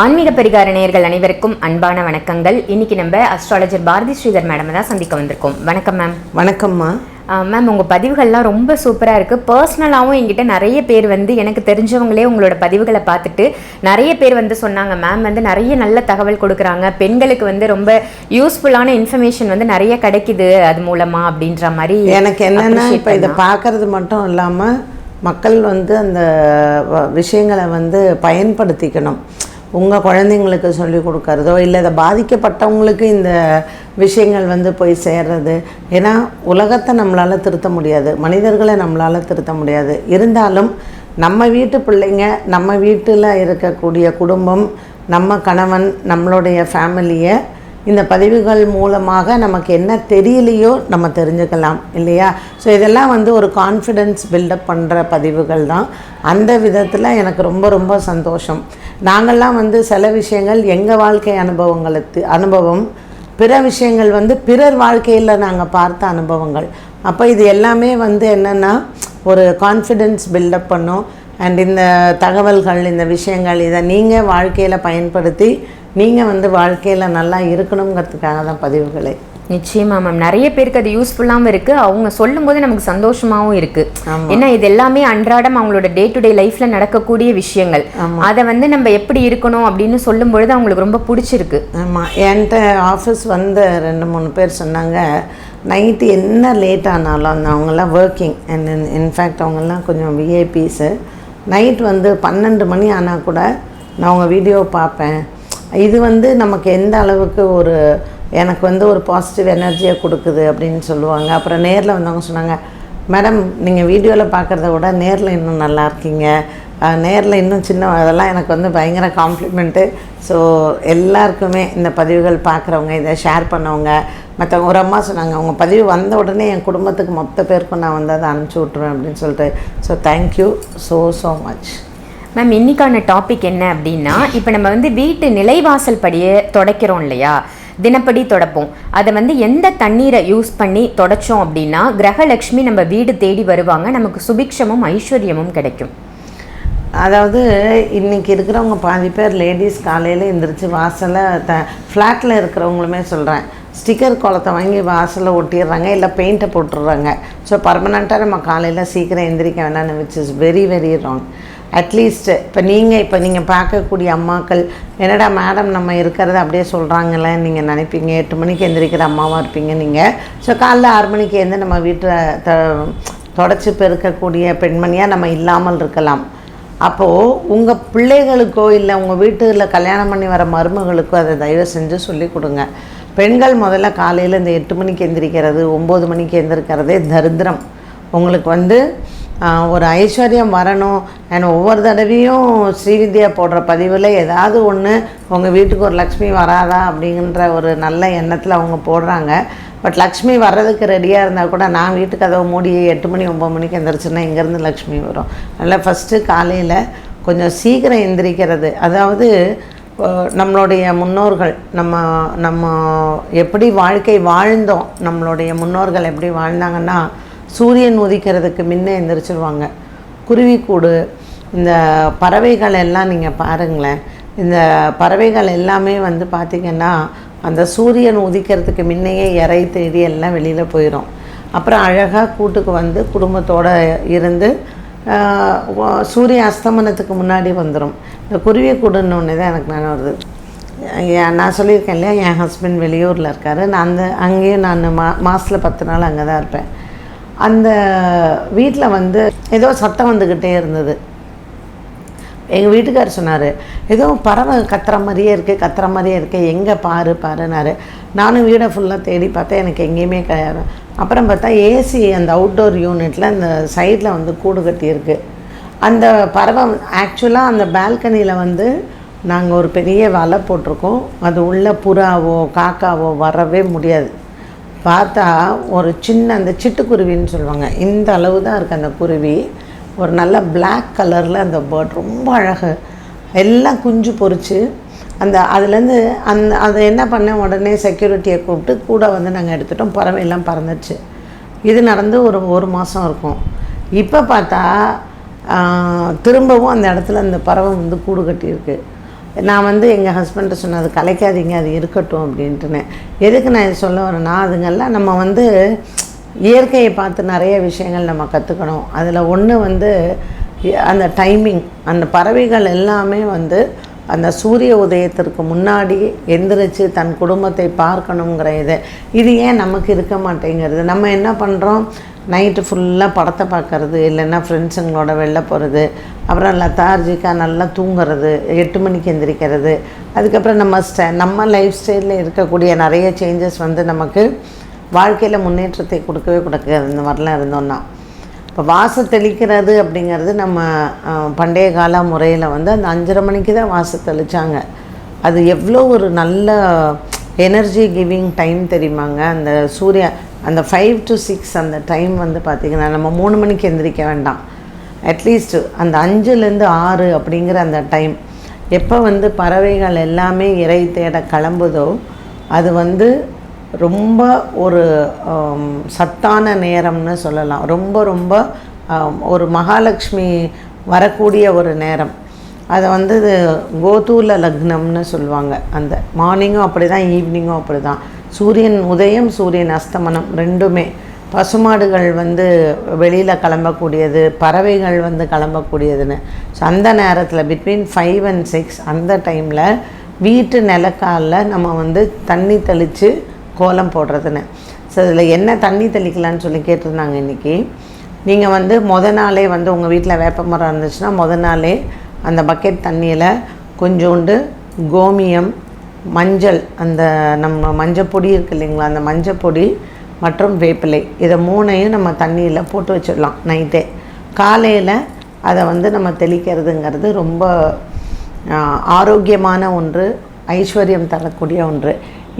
ஆன்மீக பரிகார நேயர்கள் அனைவருக்கும் அன்பான வணக்கங்கள். இன்னைக்கு நம்ம அஸ்ட்ராலஜர் பாரதி ஸ்ரீதர் மேடம் தான் சந்திக்க வந்திருக்கோம். வணக்கம் மேம் வணக்கம்மா. மேம் உங்கள் பதிவுகள்லாம் ரொம்ப சூப்பராக இருக்குது பர்சனலாகவும் என்கிட்ட நிறைய பேர் வந்து எனக்கு தெரிஞ்சவங்களே உங்களோட பதிவுகளை பார்த்துட்டு நிறைய பேர் வந்து சொன்னாங்க. மேம் வந்து நிறைய நல்ல தகவல் கொடுக்குறாங்க. பெண்களுக்கு வந்து ரொம்ப யூஸ்ஃபுல்லான இன்ஃபர்மேஷன் வந்து நிறைய கிடைக்குது அது மூலமா அப்படின்ற மாதிரி எனக்கு என்னென்னா இப்போ இதை பார்க்கறது மட்டும் இல்லாமல் மக்கள் வந்து அந்த விஷயங்களை வந்து பயன்படுத்திக்கணும். உங்கள் குழந்தைங்களுக்கு சொல்லி கொடுக்கறதோ இல்லை இதை பாதிக்கப்பட்டவங்களுக்கு இந்த விஷயங்கள் வந்து போய் சேர்றது. ஏன்னா உலகத்தை நம்மளால் திருத்த முடியாது. மனிதர்களை நம்மளால் திருத்த முடியாது. இருந்தாலும் நம்ம வீட்டு பிள்ளைங்க நம்ம வீட்டில் இருக்கக்கூடிய குடும்பம் நம்ம கணவன் நம்மளுடைய ஃபேமிலியை இந்த பதிவுகள் மூலமாக நமக்கு என்ன தெரியலையோ நம்ம தெரிஞ்சுக்கலாம் இல்லையா? ஸோ இதெல்லாம் வந்து ஒரு கான்ஃபிடென்ஸ் பில்டப் பண்ணுற பதிவுகள் தான். அந்த விதத்தில் எனக்கு ரொம்ப ரொம்ப சந்தோஷம். நாங்கள்லாம் வந்து சில விஷயங்கள் எங்கள் வாழ்க்கை அனுபவங்களுக்கு அனுபவம் பிற விஷயங்கள் வந்து பிறர் வாழ்க்கையில் நாங்கள் பார்த்த அனுபவங்கள். அப்போ இது எல்லாமே வந்து என்னென்னா ஒரு கான்ஃபிடென்ஸ் பில்டப் பண்ணும். அண்ட் இந்த தகவல்கள் இந்த விஷயங்கள் இதை நீங்கள் வாழ்க்கையில் பயன்படுத்தி நீங்கள் வந்து வாழ்க்கையில் நல்லா இருக்கணுங்கிறதுக்காக தான் பதிவுகளே. நிச்சயமா மேம் நிறைய பேருக்கு அது யூஸ்ஃபுல்லாகவும் இருக்கு. அவங்க சொல்லும்போது நமக்கு சந்தோஷமாவும் இருக்கு. ஆமா. ஏன்னா இது எல்லாமே அன்றாடம் அவங்களோட டே டு டே லைஃப்ல நடக்கக்கூடிய விஷயங்கள். அதை வந்து நம்ம எப்படி இருக்கணும் அப்படின்னு சொல்லும் பொழுது அவங்களுக்கு ரொம்ப பிடிச்சிருக்கு. ஆமாம் என்கிட்ட ஆஃபீஸ் வந்த ரெண்டு மூணு பேர் சொன்னாங்க நைட்டு என்ன லேட் ஆனாலும் அந்த அவங்கெல்லாம் ஒர்க்கிங் அண்ட் இன்ஃபேக்ட் அவங்கெல்லாம் கொஞ்சம் விஐபிஸு நைட் வந்து பன்னெண்டு மணி ஆனால் கூட நான் அவங்க வீடியோ பார்ப்பேன். இது வந்து நமக்கு எந்த அளவுக்கு ஒரு எனக்கு வந்து ஒரு பாசிட்டிவ் எனர்ஜியை கொடுக்குது அப்படின்னு சொல்லுவாங்க. அப்புறம் நேரில் வந்தவங்க சொன்னாங்க மேடம் நீங்கள் வீடியோவில் பார்க்குறத விட நேரில் இன்னும் நல்லா இருக்கீங்க. நேரில் இன்னும் சின்ன அதெல்லாம் எனக்கு வந்து பயங்கர காம்ப்ளிமெண்ட்டு ஸோ எல்லாருக்குமே இந்த பதிவுகள் பார்க்குறவங்க இதை ஷேர் பண்ணவங்க மற்றவங்க ஒரு அம்மா சொன்னாங்க அவங்க பதிவு வந்த உடனே என் குடும்பத்துக்கு மொத்த பேருக்கும் நான் வந்து அதை அனுப்பிச்சி விட்ருவேன் அப்படின்னு சொல்லிட்டு. So thank you so so much ma'am இன்னைக்கான டாபிக் என்ன அப்படின்னா இப்போ நம்ம வந்து வீட்டு நிலைவாசல் படியை துடைக்கிறோம் இல்லையா? தினப்படி தொடப்போம். அதை வந்து எந்த தண்ணீரை யூஸ் பண்ணி தொடச்சோம் அப்படின்னா கிரகலட்சுமி நம்ம வீடு தேடி வருவாங்க. நமக்கு சுபிக்ஷமும் ஐஸ்வர்யமும் கிடைக்கும். அதாவது இன்னைக்கு இருக்கிறவங்க பாதி பேர் லேடிஸ் காலையில் எந்திரிச்சு வாசலை த ஃப்ளாட்டில் இருக்கிறவங்களுமே சொல்கிறேன் ஸ்டிக்கர் குளத்தை வாங்கி வாசலில் ஒட்டிடுறாங்க இல்லை பெயிண்ட்டை போட்டுடுறாங்க. ஸோ பர்மனெண்ட்டாக நம்ம காலையில் சீக்கிரம் எந்திரிக்க வேணாம்னு which is very very wrong at least இப்போ நீங்கள் இப்போ நீங்கள் பார்க்கக்கூடிய அம்மாக்கள் என்னடா மேடம் நம்ம இருக்கிறத அப்படியே சொல்கிறாங்களே நீங்கள் நினைப்பீங்க எட்டு மணிக்கு எந்திரிக்கிற அம்மாவாக இருப்பீங்க நீங்கள் ஸோ காலைல ஆறு மணிக்கு எழுந்து நம்ம வீட்டில் த தொடச்சி பெருக்கக்கூடிய பெண்மணியாக நம்ம இல்லாமல் இருக்கலாம். அப்போது உங்கள் பிள்ளைகளுக்கோ இல்லை உங்கள் வீட்டில் கல்யாணம் பண்ணி வர மருமகளுக்கோ அதை தயவு செஞ்சு சொல்லி கொடுங்க. பெண்கள் முதல்ல காலையில் இந்த எட்டு மணிக்கு எந்திரிக்கிறது ஒம்பது மணிக்கு எந்திரிக்கிறதே தரித்திரம். உங்களுக்கு வந்து ஒரு ஐஸ்வர்யம் வரணும். அண்ட் ஒவ்வொரு தடவையும் ஸ்ரீவித்யா போடுற பதிவில் ஏதாவது ஒன்று உங்கள் வீட்டுக்கு ஒரு லக்ஷ்மி வராதா அப்படிங்கிற ஒரு நல்ல எண்ணத்தில் அவங்க போடுறாங்க. பட் லக்ஷ்மி வர்றதுக்கு ரெடியாக இருந்தால் கூட நான் வீட்டு கதவை மூடி எட்டு மணி ஒம்பது மணிக்கு எந்திரிச்சுன்னா இங்கேருந்து லக்ஷ்மி வரும். அதனால் ஃபஸ்ட்டு காலையில் கொஞ்சம் சீக்கிரம் எந்திரிக்கிறது. அதாவது நம்மளுடைய முன்னோர்கள் நம்ம நம்ம எப்படி வாழ்க்கை வாழ்ந்தோம் நம்மளுடைய முன்னோர்கள் எப்படி வாழ்ந்தாங்கன்னா சூரியன் உதிக்கிறதுக்கு முன்னே எந்திரிச்சிருவாங்க. குருவிக்கூடு இந்த பறவைகள் எல்லாம் நீங்கள் பாருங்களேன். இந்த பறவைகள் எல்லாமே வந்து பார்த்திங்கன்னா அந்த சூரியன் உதிக்கிறதுக்கு முன்னையே இறை தேடி எல்லாம் வெளியில் போயிடும் அப்புறம் அழகாக கூட்டுக்கு வந்து குடும்பத்தோடு இருந்து சூரிய அஸ்தமனத்துக்கு முன்னாடி வந்துடும் இந்த குருவி கூடுன்னு ஒன்று தான் எனக்கு நான் வருது. நான் சொல்லியிருக்கேன் இல்லையா? என் ஹஸ்பண்ட் வெளியூரில் இருக்கார். நான் அந்த அங்கேயும் நான் மா மாதத்தில் பத்து நாள் அங்கே தான் இருப்பேன். அந்த வீட்டில் வந்து ஏதோ சத்தம் வந்துக்கிட்டே இருந்தது. எங்கள் வீட்டுக்கார் சொன்னார் ஏதோ பறவை கத்துற மாதிரியே இருக்குது கத்துற மாதிரியே இருக்குது எங்கே பாரு பாருனாரு நானும் வீடை ஃபுல்லாக தேடி பார்த்தேன் எனக்கு எங்கேயுமே கிடையாது. அப்புறம் பார்த்தா ஏசி அந்த அவுட்டோர் யூனிட்டில் அந்த சைடில் வந்து கூடு கட்டியிருக்கு அந்த பறவை ஆக்சுவலாக அந்த பால்கனியில் வந்து நாங்கள் ஒரு பெரிய வலை போட்டிருக்கோம். அது உள்ள புறாவோ காக்காவோ வரவே முடியாது. பார்த்தா ஒரு சின்ன அந்த சிட்டுக்குருவின்னு சொல்லுவாங்க. இந்த அளவு தான் இருக்குது அந்த குருவி. ஒரு நல்ல பிளாக் கலரில் அந்த பேர்ட் ரொம்ப அழகு. எல்லாம் குஞ்சு பொறிச்சு அந்த அதுலேருந்து அந்த அதை என்ன பண்ணேன் உடனே செக்யூரிட்டியை கூப்பிட்டு கூட வந்து நாங்கள் எடுத்துட்டோம். பறவை எல்லாம் பறந்துச்சு. இது நடந்து ஒரு ஒரு மாதம் இருக்கும். இப்போ பார்த்தா திரும்பவும் அந்த இடத்துல அந்த பறவை வந்து கூடு கட்டியிருக்கு. நான் வந்து எங்கள் ஹஸ்பண்ட்டை அது கலைக்காதீங்க அது இருக்கட்டும் அப்படின்ட்டுனேன். எதுக்கு நான் இது சொல்ல வரேன்னா அதுங்கெல்லாம் நம்ம வந்து இயற்கையை பார்த்து நிறைய விஷயங்கள் நம்ம கற்றுக்கணும் அதில் ஒன்று வந்து அந்த டைமிங் அந்த பறவைகள் எல்லாமே வந்து அந்த சூரிய உதயத்திற்கு முன்னாடி எந்திரிச்சு தன் குடும்பத்தை பார்க்கணுங்கிற இது. இது ஏன் நமக்கு இருக்க மாட்டேங்கிறது? நம்ம என்ன பண்ணுறோம் நைட்டு ஃபுல்லாக படத்தை பார்க்கறது இல்லைன்னா ஃப்ரெண்ட்ஸுங்களோட வெளில போகிறது அப்புறம் லத்தார்ஜிக்காக நல்லா தூங்குறது எட்டு மணிக்கு எந்திரிக்கிறது அதுக்கப்புறம் நம்ம ஸ்ட நம்ம லைஃப் ஸ்டைலில் இருக்கக்கூடிய நிறைய சேஞ்சஸ் வந்து நமக்கு வாழ்க்கையில் முன்னேற்றத்தை கொடுக்கவே கொடுக்காது. இந்த மாதிரிலாம் இருந்தோன்னா இப்போ வாச தெளிக்கிறது அப்படிங்கிறது நம்ம பண்டைய கால முறையில் வந்து அந்த அஞ்சரை மணிக்கு தான் வாச தெளித்தாங்க அது எவ்வளோ ஒரு நல்ல எனர்ஜி கிவிங் டைம் தெரியுமாங்க? அந்த சூரிய அந்த ஃபைவ் டு சிக்ஸ் அந்த டைம் வந்து பார்த்திங்கன்னா நம்ம மூணு மணிக்கு எந்திரிக்க வேண்டாம். அட்லீஸ்ட்டு அந்த அஞ்சுலேருந்து ஆறு அப்படிங்கிற அந்த டைம் எப்போ வந்து பறவைகள் எல்லாமே இறை தேட கிளம்புதோ அது வந்து ரொம்ப ஒரு சத்தான நேரம்னு சொல்லலாம். ரொம்ப ரொம்ப ஒரு மகாலட்சுமி வரக்கூடிய ஒரு நேரம். அதை வந்து இது கோதூல லக்னம்னு சொல்லுவாங்க. அந்த மார்னிங்கும் அப்படி தான் ஈவினிங்கும் அப்படி தான் சூரியன் உதயம் சூரியன் அஸ்தமனம் ரெண்டுமே. பசுமாடுகள் வந்து வெளியில் கிளம்பக்கூடியது பறவைகள் வந்து கிளம்பக்கூடியதுன்னு. ஸோ அந்த நேரத்தில் பிட்வீன் ஃபைவ் அண்ட் சிக்ஸ் அந்த டைமில் வீட்டு நிலக்காலில் நம்ம வந்து தண்ணி தெளித்து கோலம் போடுறதுன்னு. ஸோ இதில் என்ன தண்ணி தெளிக்கலான்னு சொல்லி கேட்டிருந்தாங்க இன்றைக்கி நீங்கள் வந்து முத நாளே வந்து உங்கள் வீட்டில் வேப்ப மரம் இருந்துச்சுன்னா முத நாளே அந்த பக்கெட் தண்ணியில் கொஞ்சோண்டு கோமியம் மஞ்சள் அந்த நம்ம மஞ்சள் பொடி இருக்கு இல்லைங்களா அந்த மஞ்சள் பொடி மற்றும் வேப்பிலை. இதை மூணையும் நம்ம தண்ணியில் போட்டு வச்சிடலாம் நைட்டே. காலையில் அதை வந்து நம்ம தெளிக்கிறதுங்கிறது ரொம்ப ஆரோக்கியமான ஒன்று ஐஸ்வர்யம் தரக்கூடிய ஒன்று.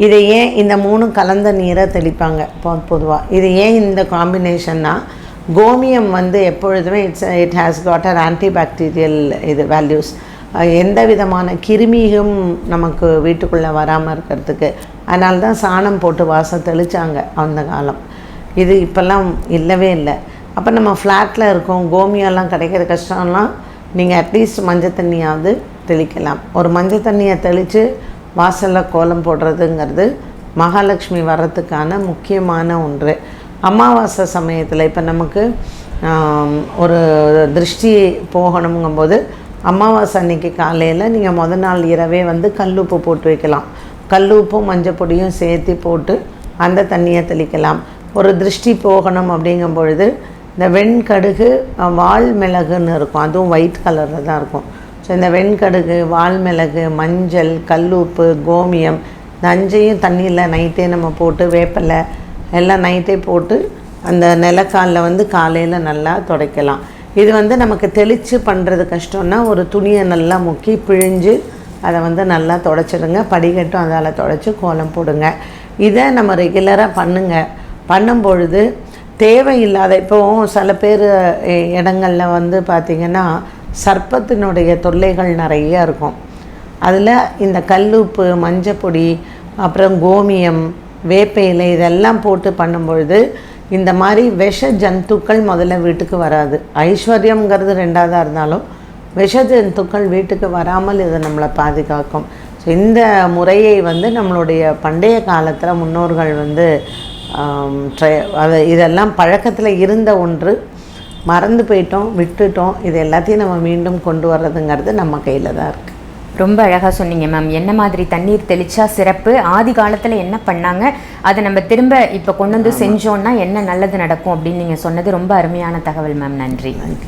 இதை ஏன் இந்த மூணு கலந்த நீரை தெளிப்பாங்க? பொதுவாக இது ஏன் இந்த காம்பினேஷன்னா கோமியம் வந்து எப்பொழுதுமே it's it has got uh antibacterial இது வேல்யூஸ் எந்த விதமான கிருமியும் நமக்கு வீட்டுக்குள்ளே வராமல் இருக்கிறதுக்கு. அதனால தான் சாணம் போட்டு வாசம் தெளித்தாங்க அந்த காலம். இது இப்போல்லாம் இல்லவே இல்லை. அப்போ நம்ம ஃப்ளாட்டில் இருக்கோம் கோமியெல்லாம் கிடைக்கிற கஷ்டம்லாம் நீங்கள் அட்லீஸ்ட் மஞ்சள் தண்ணியாவது தெளிக்கலாம். ஒரு மஞ்சள் தண்ணியை தெளித்து வாசலில் கோலம் போடுறதுங்கிறது மகாலட்சுமி வர்றதுக்கான முக்கியமான ஒன்று. அமாவாசை சமயத்தில் இப்போ நமக்கு ஒரு திருஷ்டி போகணுங்கும்போது அமாவாசை அன்னைக்கு காலையில் நீங்கள் முத நாள் இரவே வந்து கல்லுப்பு போட்டு வைக்கலாம். கல்லுப்பும் மஞ்சள் பொடியும் சேர்த்து போட்டு அந்த தண்ணியை தெளிக்கலாம். ஒரு திருஷ்டி போகணும் அப்படிங்கும் பொழுது இந்த வெண்கடுகு வால் மிளகுன்னு இருக்கும். அதுவும் ஒயிட் கலரில் தான் இருக்கும். ஸோ இந்த வெண்கடுகு வால்மிளகு மஞ்சள் கல்லுப்பு கோமியம் இந்த அஞ்சையும் தண்ணியில் நைட்டே நம்ம போட்டு வேப்பிலை எல்லாம் நைட்டே போட்டு அந்த நிலக்காலில் வந்து காலையில் நல்லா துடைக்கலாம். இது வந்து நமக்கு தெளித்து பண்ணுறது கஷ்டம்னா ஒரு துணியை நல்லா முக்கி பிழிஞ்சு அதை வந்து நல்லா தொடச்சிடுங்க. படிக்கட்டும் அதால் தொடச்சி கோலம் போடுங்க. இதை நம்ம ரெகுலராக பண்ணுங்க. பண்ணும் பொழுது தேவையில்லாத இப்போவும் சில பேர் இடங்களில் வந்து பார்த்திங்கன்னா சர்ப்பத்தினுடைய தொல்லைகள் நிறைய இருக்கும். அதில் இந்த கல்லுப்பு மஞ்சப்பொடி அப்புறம் கோமியம் வேப்ப இலை இதெல்லாம் போட்டு பண்ணும்பொழுது இந்த மாதிரி விஷ ஜந்துக்கள் முதல்ல வீட்டுக்கு வராது. ஐஸ்வர்யம்ங்கிறது ரெண்டாவதாக இருந்தாலும் விஷ ஜந்துக்கள் வீட்டுக்கு வராமல் இதை நம்மளை பாதுகாக்கும். ஸோ இந்த முறையை வந்து நம்மளுடைய பண்டைய காலத்தில் முன்னோர்கள் வந்து ஆம், இதெல்லாம் பழக்கத்தில் இருந்த ஒன்று. மறந்து போயிட்டோம் விட்டுட்டோம் இது எல்லாத்தையும் நம்ம மீண்டும் கொண்டு வர்றதுங்கிறது நம்ம கையில் தான் இருக்குது ரொம்ப அழகாக சொன்னீங்க மேம் என்ன மாதிரி தண்ணீர் தெளிச்சா சிறப்பு? ஆதி காலத்தில் என்ன பண்ணாங்க? அதை நம்ம திரும்ப இப்போ கொண்டு வந்து செஞ்சோம்னா என்ன நல்லது நடக்கும் அப்படின்னு நீங்கள் சொன்னது ரொம்ப அருமையான தகவல் மேம் நன்றி. நன்றி.